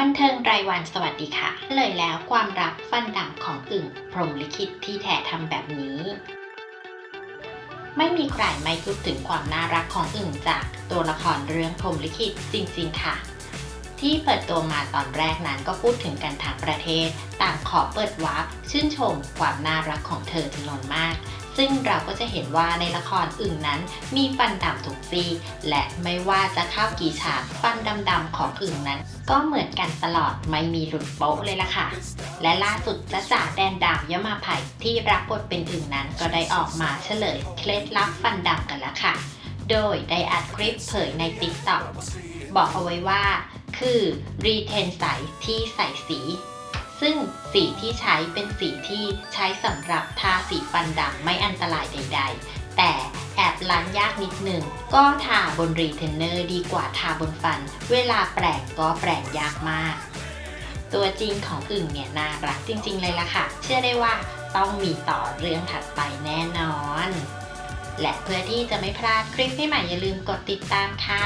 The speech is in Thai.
บันเทิงรายวันสวัสดีค่ะ เลยแล้วความรักฟันดำของอึ่ง พรมลิขิตที่แท้ทำแบบนี้ ไม่มีใครไม่พูดถึงความน่ารักของอึ่งจากตัวละครเรื่องพรมลิขิตจริง ๆ ค่ะ ที่เปิดตัวมาตอนแรกนั้นก็พูดถึงกันทั้งประเทศ ต่างขอเปิดวาร์ปชื่นชมความน่ารักของเธอจำนวนมาก ซึ่งเราก็จะเห็นว่าในละครอึ่งนั้น มีฟันดำทุกซีและไม่ว่าจะเข้ากี่ฉากฟันดำๆของอึ่งนั้น ก็เหมือนกันตลอดไม่มีหลุดโป๊ะเลยล่ะค่ะ และล่าสุดจ้าจ๋าแดนดำยมาไผ่ที่รับบทเป็นอึ่งนั้นก็ได้ออกมาเฉลยเคล็ดลับฟันดำกันแล้วค่ะ โดยได้อัดคลิปเผยใน t ิ k t o k บอกเอาไว้ว่า คือรีเทนใสที่ใสสี ซึ่งสีที่ใช้เป็นสีที่ใช้สำหรับทาสีฟันดำไม่อันตรายใด ๆ แต่แอบล้างยากนิดหนึ่ง ก็ทาบนรีเทนเนอร์ดีกว่าทาบนฟัน เวลาแปรงก็แปรงยากมาก ตัวจริงของอึ่งเนี่ยน่ารักจริง ๆ เลยล่ะค่ะ เชื่อได้ว่าต้องมีต่อเรื่องถัดไปแน่นอน และเพื่อที่จะไม่พลาดคลิปใหม่ๆอย่าลืมกดติดตามค่ะ